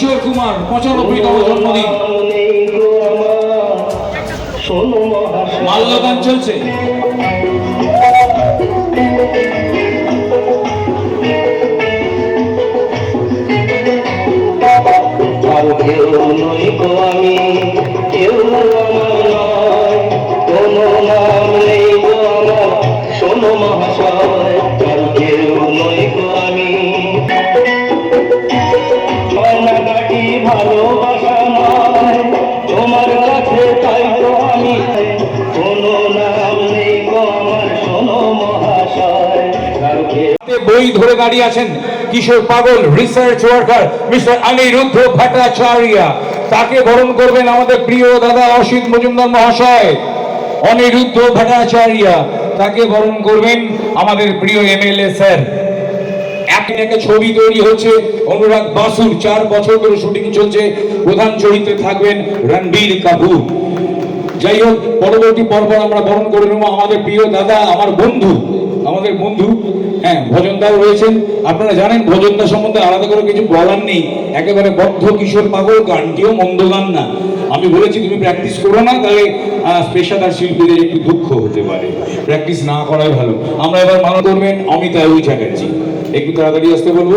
কিশোর কুমার পঁচানব্বইতম জন্মদিন। মাল্যদান চলছে। আমি। বই ধরে দাঁড়িয়ে আছেন কিশোর পাগল research worker mister Aniruddha Bhattacharya. তাকে বরণ করবেন আমাদের প্রিয় দাদা অসিত মজুমদার মহাশয়, অনিরুদ্ধ ভট্টাচার্য। তাকে বরণ করবেন আমাদের প্রিয় এমএলএ স্যার। একে একে ছবি তৈরি হচ্ছে, অনুরাগ বাসুর, চার বছর ধরে শুটিং চলছে, প্রধান চরিত্রে থাকবেন রণবীর কাপুর। যাই হোক, পরবর্তী পর্ব আমরা বরণ করে নেব আমাদের প্রিয় দাদা, আমার বন্ধু, আমাদের বন্ধু হ্যাঁ রয়েছেন। আপনারা জানেন সম্বন্ধে আলাদা করে কিছু বলার নেই। একেবারে বদ্ধ কিশোর পাগল, গানটিও মন্দ গান না। আমি বলেছি, তুমি প্র্যাকটিস করো না, তাহলে পেশাদার শিল্পীদের একটু দুঃখ হতে পারে। প্র্যাকটিস না করাই ভালো। আমরা এবার মানব করবেন চ্যাটার্জি। একটু তাড়াতাড়ি আসতে বলব?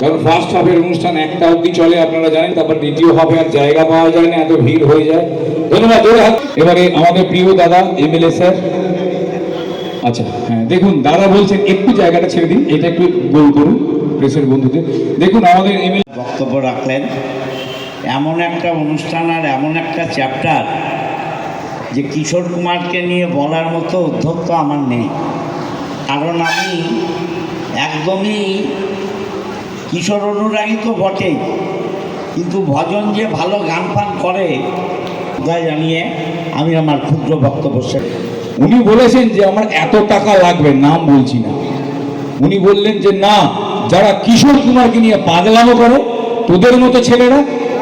কারণ ফার্স্ট হাফের অনুষ্ঠান একটা অবধি চলে, আপনারা জানেন, তারপর দ্বিতীয় হাফে আর জায়গা পাওয়া যায় না, এত ভিড় হয়ে যায়। ধন্যবাদ এবারে আমাদের প্রিয় দাদা, এমএলএ স্যার আচ্ছা হ্যাঁ দেখুন, দাদা বলছেন একটু জায়গাটা ছেড়ে দিন, এটা একটু গোল করুন প্রেসের বন্ধুদের। দেখুন, আমাদের এমএলএ বক্তব্য রাখলেন। এমন একটা অনুষ্ঠান আর এমন একটা চ্যাপ্টার যে কিশোর কুমারকে নিয়ে বলার মতো উদ্ধত্ত আমার নেই। কারণ আমি একদমই কিশোর অনুরাগী তো বটেই, কিন্তু ভজন যে ভালো গান ফান করে জানিয়ে আমি আমার ক্ষুদ্র বক্তব্য উনি বলেছেন যে আমার এত টাকা লাগবে, নাম বলছি না। উনি বললেন যে, না, যারা কিশোর কুমারকে নিয়ে পাগলামো করে, তোদের মতো ছেলেরা,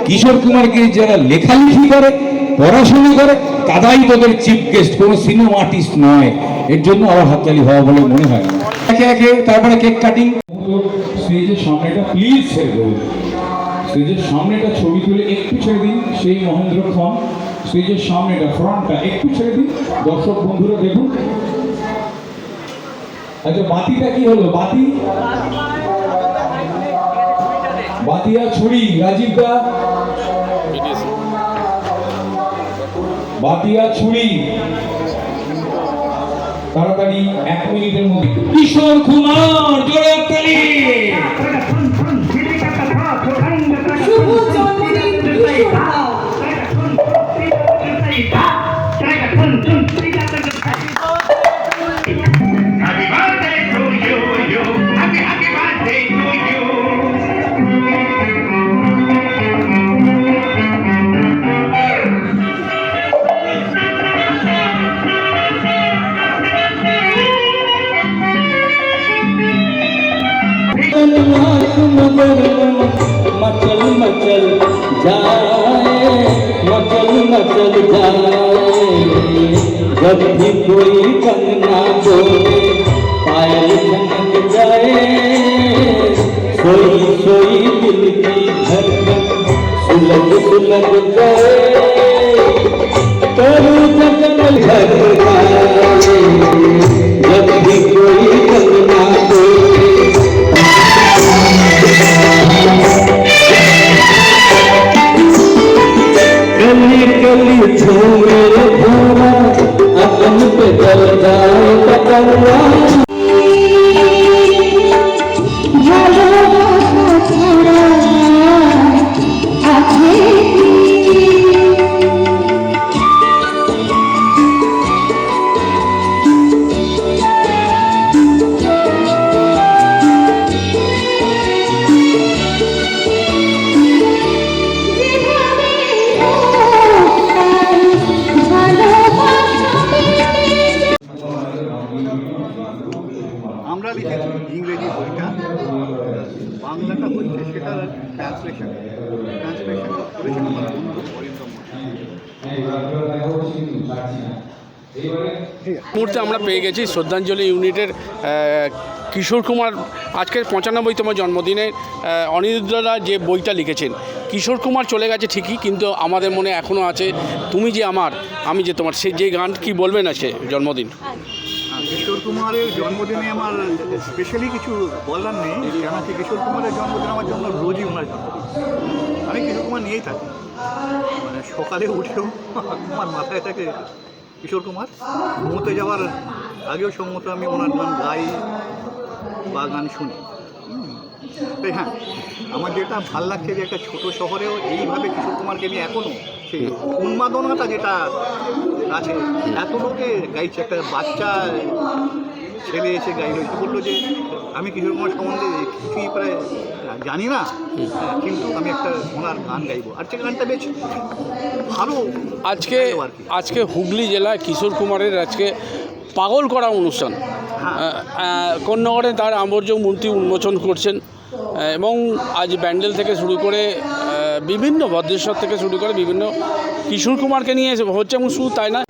কিশোর কুমারকে যারা লেখালেখি করে, পড়াশোনা করে, তারাই তোদের চিফ গেস্ট কোনো সিনেমা আর্টিস্ট নয়। এর জন্য আবার হাততালি হওয়া বলে মনে হয় একে একে, তারপরে কেক কাটিং। স্টেজের সামনেটা প্লিজ ছেড়ে দেবো। স্টেজের সামনেটা ছবি তুলে একটু ছেড়ে দিন, সেই মহেন্দ্র খান। স্টেজের সামনেটা, ফ্রন্টটা একটু ছেড়ে দিন। দর্শক বন্ধুরা দেখুন। আচ্ছা বাতিটা কি হলো? বাতি? বাতি আর ছুরি রাজীব দা ছুরি। তাড়াতাড়ি এক মিনিটের মধ্যে। কিশোর কুমার তালি। শুভ জন্মদিন কিশোর कन्यास मगर मचल मचल जाए, मचल मचल जाए। जब भी कोई कंगना बोले पायल छनक जाए, सोई सोई दिल की धड़कन सुलग सुलग जाए। तोरू जगन घर Yeah. বাংলাটা হচ্ছে সেটার ট্রান্সলেশন ট্রান্সলেশন করেছেন আমার মুহূর্তে আমরা পেয়ে গেছি শ্রদ্ধাঞ্জলি ইউনিটের কিশোর কুমার, আজকের পঁচানব্বইতম জন্মদিনে অনিরুদ্ধরা যে বইটা লিখেছেন, কিশোর কুমার চলে গেছে ঠিকই, কিন্তু আমাদের মনে এখনও আছে, তুমি যে আমার, আমি যে তোমার সে যে গান কি বলবেন সে জন্মদিন? কিশোর কুমারের জন্মদিনে আমার স্পেশালি কিছু বলার নেই কেন কি কিশোর কুমারের জন্মদিন আমার জন্য রোজই ওনার জন্মদিন। আমি কিশোর কুমার নিয়েই থাকি। মানে সকালে উঠেও আমার মাথায় থাকে কিশোর কুমার। ঘুমোতে যাওয়ার আগেও সম্মত আমি ওনার গান গাই বা গান শুনি। তাই হ্যাঁ আমার যেটা ভালো লাগছে যে একটা ছোট শহরেও এইভাবে কিশোর কুমারকে নিয়ে এখনও সেই উন্মাদনাটা যেটা আছে এত লোকে গাইছে একটা বাচ্চা ছেলে এসে গাইলো বলল যে আমি কিশোর কুমার সম্বন্ধে কিছুই প্রায় জানি না কিন্তু আমি একটা ওনার গান গাইবো আর সে গানটা বেশ ভালো আজকে। আজকে হুগলি জেলায় কিশোর কুমারের আজকে পাগল করা অনুষ্ঠান। কন্যাগড়ে তার আবর্জ মূর্তি উন্মোচন করছেন এবং আজ ব্যান্ডেল থেকে শুরু করে বিভিন্ন ভদ্রেশ্বর থেকে শুরু করে বিভিন্ন কিশোর কুমারকে নিয়ে হচ্ছে এবং শুধু তাই না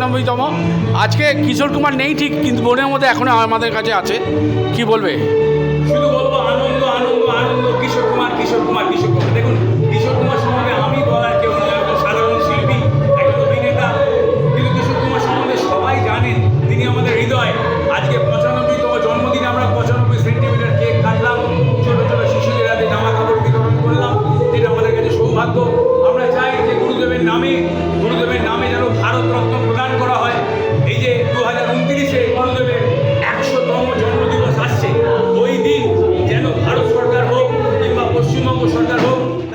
পঁচানব্বইতম আজকে কিশোর কুমার নেই ঠিক, কিন্তু মনের মধ্যে এখনও আমাদের কাছে আছে। কি বলবে? শুধু বলব আনন্দ আনন্দ আনন্দ, কিশোর কুমার কিশোর কুমার, কিশোর